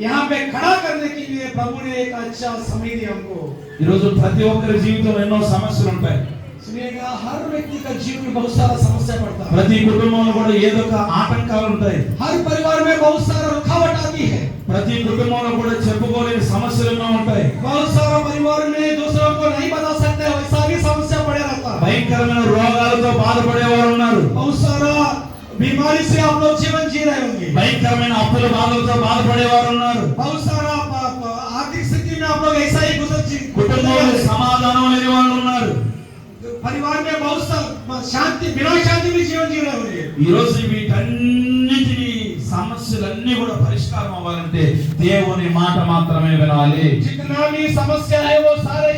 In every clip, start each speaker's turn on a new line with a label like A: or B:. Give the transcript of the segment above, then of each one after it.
A: यहाँ पे खड़ा करने के लिए प्रभु ने एक अच्छा समय दिया हमको
B: ఈరోజు ప్రతి ఒక్కరి జీవితంలో ఎన్నో సమస్యలు ఉంటాయి
A: सुनिएगा हर व्यक्ति का जीवन में बहुत सारा समस्या पड़ता है
B: ప్రతి కుటుంబంలో కూడా ఏదో ఒక ఆటంకాలు ఉంటాయి
A: हर परिवार में बहुत सारा रुकावट आती है
B: ప్రతి కుటుంబంలో కూడా చెప్పుకోలేని సమస్యలు ఎన్నో ఉంటాయి
A: बहुत सारा परिवार में दूसरों बीमारी से आप लोग जीवन जी रहे होंगे
B: భయంకరమైన అప్పుల బాధలతో బాధపడేవారు ఉన్నారు
A: बहुत सारा प- प- आर्थिक स्थिति में आप लोग ऐसा ही गुजर जी-
B: కుటుంబంలో సమాధానం లేని వాళ్ళు ఉన్నారు
A: परिवार में बहुत सा शांति बिना शांति में जीवन जी रहे होंगे
B: ఈ రోజు వీటన్నిటిని సమస్యలన్నీ కూడా పరిష్కారం అవ్వాలంటే దేవుని మాట మాత్రమే వినాలి
A: जितना भी समस्या है वो सारे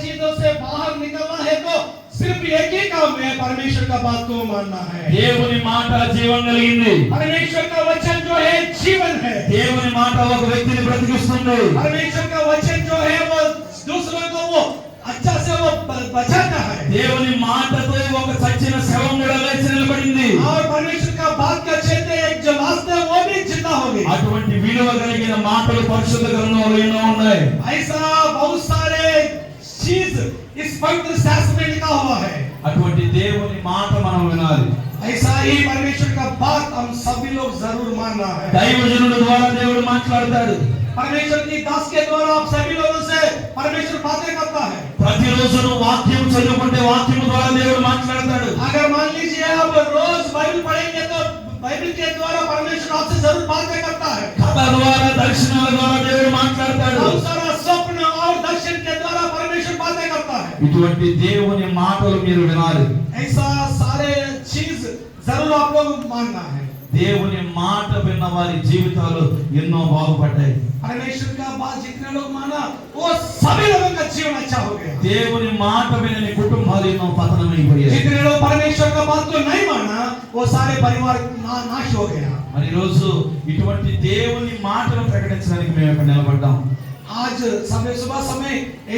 A: సిర్ఫ్ ఏకే కామే పరమేశ్వర్ కా బాత్ కో మాన్నా హై
B: దేవుని మాట జీవం కలిగింది.
A: పరమేశ్వర్ కా వచన్ జో హై జీవన్ హై
B: దేవుని మాట ఒక వ్యక్తిని బ్రతికిస్తుంది.
A: పరమేశ్వర్ కా వచన్ జో హై వో దూసరే కో వో అచ్చా సే వో బచాతా హై
B: దేవుని మాట తో ఒక సచ్చిన శవం నిలబడి నిలబడింది.
A: ఆ పరమేశ్వర్ కా బాత్ కా చేతే ఏక్ జవాస్తే వాస్తే వో బి జిందా హోగే
B: అటువంటి విలువ కలిగిన మాటలు పరిశుద్ధ గ్రంథంలో ఎన్నో ఉన్నాయి.
A: ఐసా इस पवित्र शास्त्र में लिखा हुआ है
B: అటువంటి దేవుని మాట మనం వినాలి
A: ऐसा ही परमेश्वर का बात हम सभी लोग जरूर मानना है
B: దైవజనుడు ద్వారా దేవుడు మాట్లాడతాడు
A: परमेश्वर की दास के द्वारा आप सभी लोगों से परमेश्वर बातें करता है
B: ప్రతిరోజు నువ్వు వాక్యం చదువుకుంటే వాక్యం ద్వారా దేవుడు మాట్లాడతాడు
A: अगर मान लीजिए आप रोज बाइबल पढ़ेंगे तो बाइबल के द्वारा परमेश्वर आपसे जरूर बातें करता है
B: కథ ద్వారా దర్శనాల ద్వారా దేవుడు మాట్లాడతాడు
A: बहुत सारा
B: ఇటువంటి దేవుని మాటలు మీరు వినాలి
A: ऐसा सारे चीज जरूर आप लोग मानना है
B: దేవుని మాట విన్న వారి జీవితాలు ఎన్నో బాగుపడ్డాయి
A: परमेश्वर का बात जितने लोग माना वो सभी लोगों का जीवन अच्छा हो गया
B: దేవుని మాట వినని కుటుంబాలు ఎన్నో పతనమైపోయాయి
A: जितने लोग परमेश्वर का बात को नहीं माना वो सारे परिवार ना, नाश हो गया
B: మరి ఈరోజు ఇటువంటి దేవుని మాటను ప్రకటించడానికి మేము ఇక్కడ నిలబడ్డాం
A: आज समय सुबह समय एक